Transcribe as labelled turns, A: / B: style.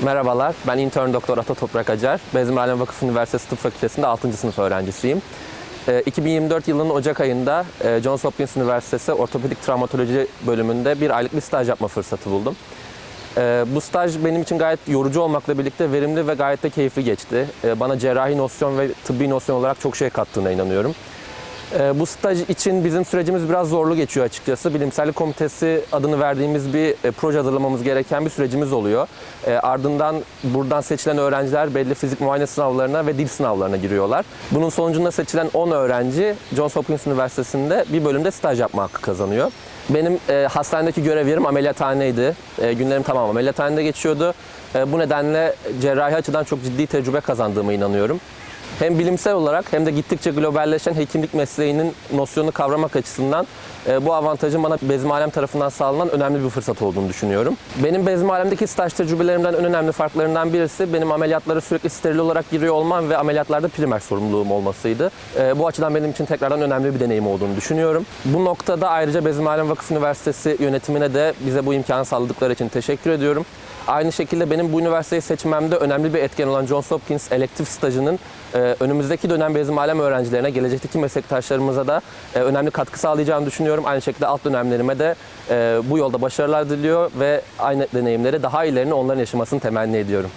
A: Merhabalar, ben intern doktor Ata Toprak Acar. Bezmi Alem Vakıf Üniversitesi Tıp Fakültesi'nde 6. sınıf öğrencisiyim. Ee, 2024 yılının Ocak ayında e, Johns Hopkins Üniversitesi Ortopedik Travmatoloji bölümünde bir aylık bir staj yapma fırsatı buldum. Ee, Bu staj benim için gayet yorucu olmakla birlikte verimli ve gayet de keyifli geçti. Ee, Bana cerrahi nosyon ve tıbbi nosyon olarak çok şey kattığına inanıyorum. Ee, Bu staj için bizim sürecimiz biraz zorlu geçiyor açıkçası. Bilimsellik Komitesi adını verdiğimiz bir e, proje hazırlamamız gereken bir sürecimiz oluyor. E, Ardından buradan seçilen öğrenciler belli fizik muayene sınavlarına ve dil sınavlarına giriyorlar. Bunun sonucunda seçilen 10 öğrenci Johns Hopkins Üniversitesi'nde bir bölümde staj yapma hakkı kazanıyor. Benim e, hastanedeki görev yerim ameliyathaneydi. E, günlerim tamam ameliyathanede geçiyordu. E, bu nedenle cerrahi açıdan çok ciddi tecrübe kazandığıma inanıyorum. Hem bilimsel olarak hem de gittikçe globalleşen hekimlik mesleğinin nosyonunu kavramak açısından bu avantajın bana Bezmi Alem tarafından sağlanan önemli bir fırsat olduğunu düşünüyorum. Benim Bezmi Alem'deki staj tecrübelerimden en önemli farklarından birisi benim ameliyatlara sürekli steril olarak giriyor olmam ve ameliyatlarda primer sorumluluğum olmasıydı. E, bu açıdan benim için tekrardan önemli bir deneyim olduğunu düşünüyorum. Bu noktada ayrıca Bezmi Alem Vakıf Üniversitesi yönetimine de bize bu imkanı sağladıkları için teşekkür ediyorum. Aynı şekilde benim bu üniversiteyi seçmemde önemli bir etken olan Johns Hopkins elektif stajının e, önümüzdeki dönem Bezmi Alem öğrencilerine, gelecekteki meslektaşlarımıza da e, önemli katkı sağlayacağını düşünüyorum. Aynı şekilde alt dönemlerime de e, bu yolda başarılar diliyor ve aynı deneyimleri daha ilerini onların yaşamasını temenni ediyorum.